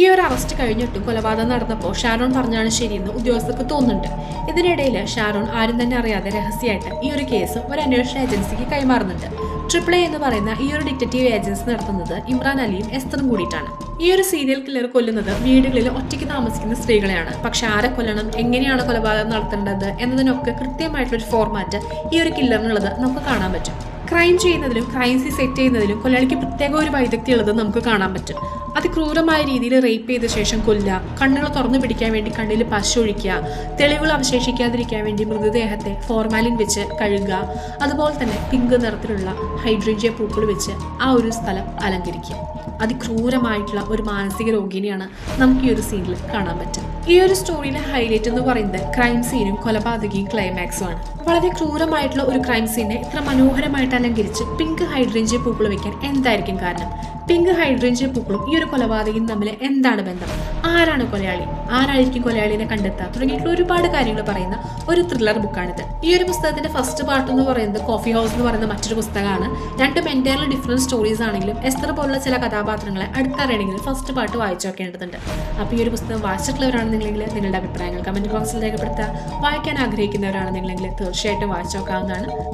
ഈ ഒരു അറസ്റ്റ് കഴിഞ്ഞിട്ടും കൊലപാതകം നടന്നപ്പോൾ ഷാരോൺ പറഞ്ഞാണ് ശരിയെന്ന് ഉദ്യോഗസ്ഥർക്ക് തോന്നുന്നുണ്ട്. ഇതിനിടയിൽ ഷാരോൺ ആരും തന്നെ അറിയാതെ രഹസ്യമായിട്ട് ഈ ഒരു കേസ് ഒരു അന്വേഷണ ഏജൻസിക്ക് കൈമാറുന്നുണ്ട്. ട്രിപ്പിൾ എ എന്ന് പറയുന്ന ഈ ഒരു ഡിറ്റക്റ്റീവ് ഏജൻസി നടത്തുന്നത് ഇമ്രാൻ അലിയും എസ്തറും കൂടിയിട്ടാണ്. ഈ ഒരു സീരിയൽ കില്ലർ കൊല്ലുന്നത് വീടുകളിൽ ഒറ്റയ്ക്ക് താമസിക്കുന്ന സ്ത്രീകളെയാണ്. പക്ഷെ ആരെ കൊല്ലണം എങ്ങനെയാണ് കൊലപാതകം നടത്തേണ്ടത് എന്നതിനൊക്കെ കൃത്യമായിട്ടുള്ള ഒരു ഫോർമാറ്റ് ഈ ഒരു കില്ലറിനുള്ളത് നമുക്ക് കാണാൻ പറ്റും. ക്രൈം ചെയ്യുന്നതിലും ക്രൈം സീൻ സെറ്റ് ചെയ്യുന്നതിലും കൊല്ലാളിക്ക് പ്രത്യേക ഒരു വൈദഗ്ധ്യമുള്ളത് നമുക്ക് കാണാൻ പറ്റും. അതിക്രൂരമായ രീതിയിൽ റേപ്പ് ചെയ്ത ശേഷം കൊല്ലുക കണ്ണുകൾ തുറന്നു പിടിക്കാൻ വേണ്ടി കണ്ണിൽ പശു ഒഴിക്കുക തെളിവുകൾ അവശേഷിക്കാതിരിക്കാൻ വേണ്ടി മൃതദേഹത്തെ ഫോർമാലിൻ വെച്ച് കഴുകുക അതുപോലെ തന്നെ പിങ്ക് നിറത്തിലുള്ള ഹൈഡ്രേഞ്ചിയ പൂക്കൾ വെച്ച് ആ ഒരു സ്ഥലം അലങ്കരിക്കുക. അതിക്രൂരമായിട്ടുള്ള ഒരു മാനസിക രോഗിനെയാണ് നമുക്ക് ഈ ഒരു സീനിൽ കാണാൻ പറ്റും ഈ ഒരു സ്റ്റോറിയിലെ ഹൈലൈറ്റ് എന്ന് പറയുന്നത് ക്രൈം സീനും കൊലപാതകയും ക്ലൈമാക്സും ആണ്. വളരെ ക്രൂരമായിട്ടുള്ള ഒരു ക്രൈം സീനെ ഇത്ര മനോഹരമായിട്ട് അലങ്കരിച്ച് പിങ്ക് ഹൈഡ്രേഞ്ച് പൂക്കൾ വെക്കാൻ എന്തായിരിക്കും കാരണം? പിങ്ക് ഹൈഡ്രഞ്ച് പൂക്കളും ഈ ഒരു കൊലപാതകയും തമ്മിൽ എന്താണ് ബന്ധം? ആരാണ് കൊലയാളി? ആരായിരിക്കും കൊലയാളിനെ കണ്ടെത്തുക തുടങ്ങിയിട്ടുള്ള ഒരുപാട് കാര്യങ്ങൾ പറയുന്ന ഒരു ത്രില്ലർ ബുക്കാണിത് ഈ ഒരു പുസ്തകത്തിന്റെ ഫസ്റ്റ് പാർട്ട് എന്ന് പറയുന്നത് കോഫി ഹൗസ് എന്ന് പറയുന്ന മറ്റൊരു പുസ്തകമാണ്. രണ്ട് എന്റയർലി ഡിഫറെന്റ് സ്റ്റോറീസ് ആണെങ്കിലും എസ്തർ പോലുള്ള ചില കഥാപാത്രങ്ങളെ അടുത്തറിയണമെങ്കിൽ ഫസ്റ്റ് പാർട്ട് വായിച്ചു നോക്കേണ്ടതുണ്ട്. അപ്പോൾ ഈ ഒരു പുസ്തകം വായിച്ചിട്ടുള്ളവരാണെന്നുണ്ടെങ്കിൽ നിങ്ങളുടെ അഭിപ്രായങ്ങൾ കമന്റ് ബോക്സിൽ രേഖപ്പെടുത്തുക. വായിക്കാൻ ആഗ്രഹിക്കുന്നവരാണെന്നുണ്ടെങ്കിൽ തീർച്ചയായിട്ടും വായിച്ചു നോക്കാവുന്നതാണ്.